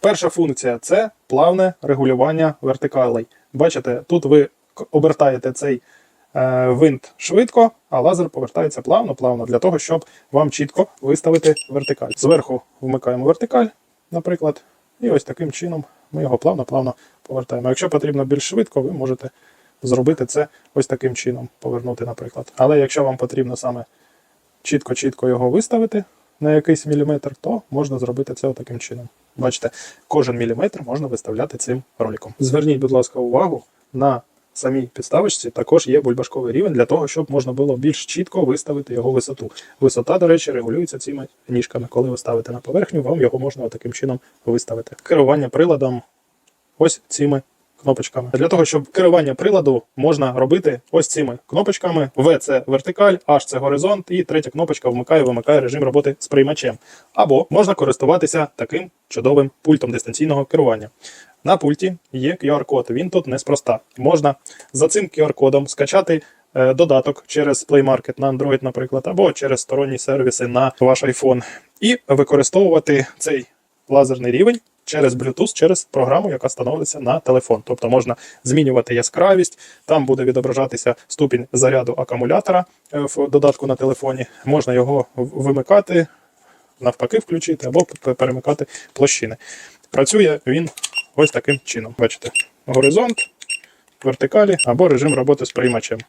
Перша функція це плавне регулювання вертикалей. Бачите, тут ви обертаєте цей е, винт швидко, а лазер повертається плавно, плавно для того, щоб вам чітко виставити вертикаль. Зверху вмикаємо вертикаль, наприклад, і ось таким чином ми його плавно-плавно повертаємо. Якщо потрібно більш швидко, ви можете зробити це ось таким чином, повернути, наприклад. Але якщо вам потрібно саме чітко-чітко його виставити на якийсь міліметр, то можна зробити це таким чином. Бачите, кожен міліметр можна виставляти цим роликом. Зверніть, будь ласка, увагу на самій підставочці також є бульбашковий рівень для того, щоб можна було більш чітко виставити його висоту. Висота, до речі, регулюється цими ніжками. Коли ви ставите на поверхню, вам його можна таким чином виставити. Керування приладом ось цими кнопочками. Для того, щоб керування приладу можна робити ось цими кнопочками. В це вертикаль, H це горизонт, і третя кнопочка вмикає, вимикає режим роботи з приймачем. Або можна користуватися таким чудовим пультом дистанційного керування. На пульті є QR-код, він тут неспроста. Можна за цим QR-кодом скачати е, додаток через Play Market на Android, наприклад, або через сторонні сервіси на ваш iPhone, і використовувати цей лазерний рівень через Bluetooth, через програму, яка встановлюється на телефон. Тобто можна змінювати яскравість, там буде відображатися ступінь заряду акумулятора е, в додатку на телефоні. Можна його вимикати, навпаки, включити або перемикати площини. Працює він ось таким чином. Бачите, горизонт, вертикалі або режим роботи з приймачем.